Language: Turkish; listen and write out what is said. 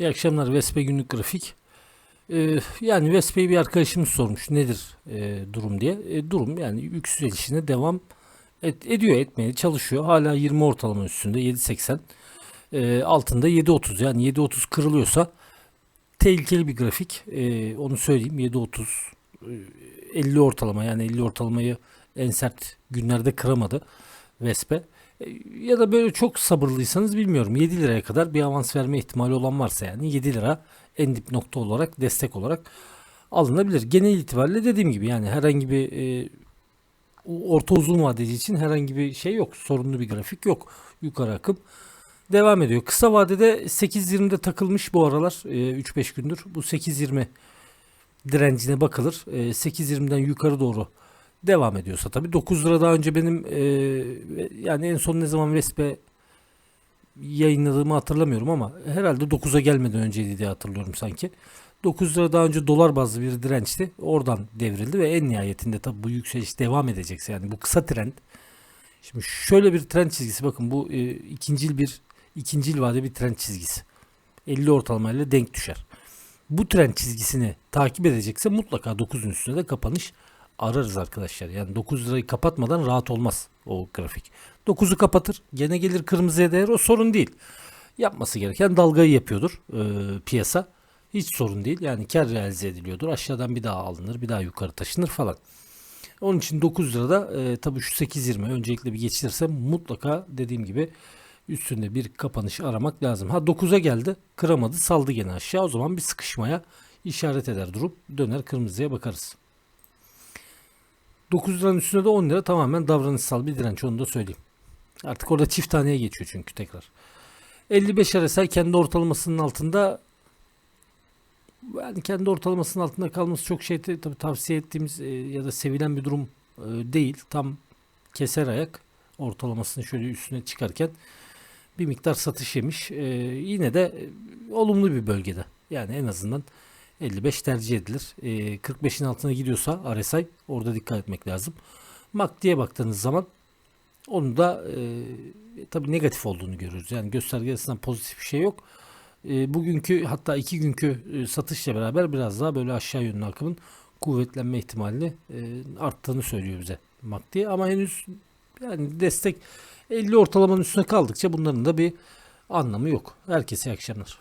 İyi akşamlar Vespe günlük grafik. Ee, yani Vespe'yi bir arkadaşımız sormuş nedir e, durum diye. E, durum yani yükselişine devam et- ediyor etmeye çalışıyor. Hala 20 ortalama üstünde 7.80. E, altında 7.30 yani 7.30 kırılıyorsa tehlikeli bir grafik. E, onu söyleyeyim 7.30 e, 50 ortalama yani 50 ortalamayı en sert günlerde kıramadı Vespe. Ya da böyle çok sabırlıysanız bilmiyorum 7 liraya kadar bir avans verme ihtimali olan varsa yani 7 lira en dip nokta olarak destek olarak alınabilir. Genel itibariyle dediğim gibi yani herhangi bir e, orta uzun vadeci için herhangi bir şey yok. Sorunlu bir grafik yok. Yukarı akım devam ediyor. Kısa vadede 8.20'de takılmış bu aralar e, 3-5 gündür. Bu 8.20 direncine bakılır. E, 8.20'den yukarı doğru devam ediyorsa tabii 9 lira daha önce benim e, yani en son ne zaman Vespe yayınladığımı hatırlamıyorum ama herhalde 9'a gelmeden önceydi diye hatırlıyorum sanki. 9 lira daha önce dolar bazlı bir dirençti. Oradan devrildi ve en nihayetinde tabii bu yükseliş devam edecekse yani bu kısa trend. Şimdi şöyle bir trend çizgisi bakın bu e, ikincil bir ikincil vade bir trend çizgisi. 50 ortalamayla denk düşer. Bu trend çizgisini takip edecekse mutlaka 9'un üstünde de kapanış ararız arkadaşlar. Yani 9 lirayı kapatmadan rahat olmaz o grafik. 9'u kapatır gene gelir kırmızıya değer o sorun değil. Yapması gereken dalgayı yapıyordur e, piyasa. Hiç sorun değil. Yani kar realize ediliyordur. Aşağıdan bir daha alınır bir daha yukarı taşınır falan. Onun için 9 lirada e, tabii şu 8.20 öncelikle bir geçilirse mutlaka dediğim gibi üstünde bir kapanış aramak lazım. Ha 9'a geldi kıramadı saldı gene aşağı o zaman bir sıkışmaya işaret eder durup döner kırmızıya bakarız. 9 liranın üstünde de 10 lira tamamen davranışsal bir direnç onu da söyleyeyim. Artık orada çift taneye geçiyor çünkü tekrar. 55 RSI kendi ortalamasının altında yani kendi ortalamasının altında kalması çok şey tabii tavsiye ettiğimiz e, ya da sevilen bir durum e, değil. Tam keser ayak ortalamasını şöyle üstüne çıkarken bir miktar satış yemiş. E, yine de e, olumlu bir bölgede. Yani en azından 55 tercih edilir. E, 45'in altına gidiyorsa RSI orada dikkat etmek lazım. MACD'ye baktığınız zaman onun da e, tabii negatif olduğunu görürüz. Yani gösterge açısından pozitif bir şey yok. E, bugünkü hatta iki günkü e, satışla beraber biraz daha böyle aşağı yönlü akımın kuvvetlenme ihtimalini e, arttığını söylüyor bize MACD. Ama henüz yani destek 50 ortalamanın üstüne kaldıkça bunların da bir anlamı yok. Herkese iyi akşamlar.